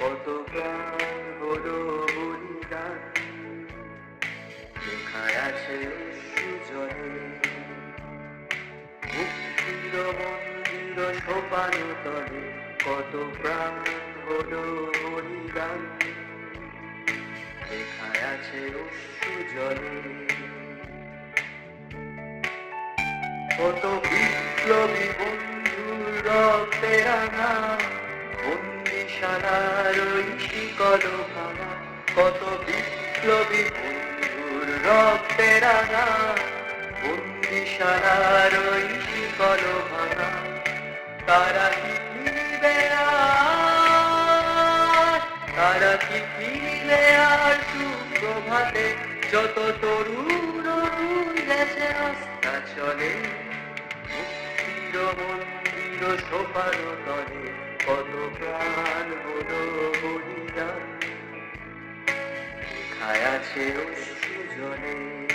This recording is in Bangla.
কত প্রাণ বলিদান। লেখায় আছে মুক্তির মন্দির সোপানো তলে কত প্রাণ হলো বলিদান। লেখায় আছে কত বিপ্লবী বন্ধুর রক্তে ওই শিকল ভাঙা কত বিপ্লবী বন্ধুর রক্তে রাঙা। বন্দিশালার ওই শিকল ভাঙা তারা কি ফিরবে আর? তারা কি ফিরবে আর সুপ্রভাতে? যত তরুণ গেছে রাস্তা চলে মন্দির সোপার তলে। কত প্রাণ হলো বলিদান খায় আছে সুজনে।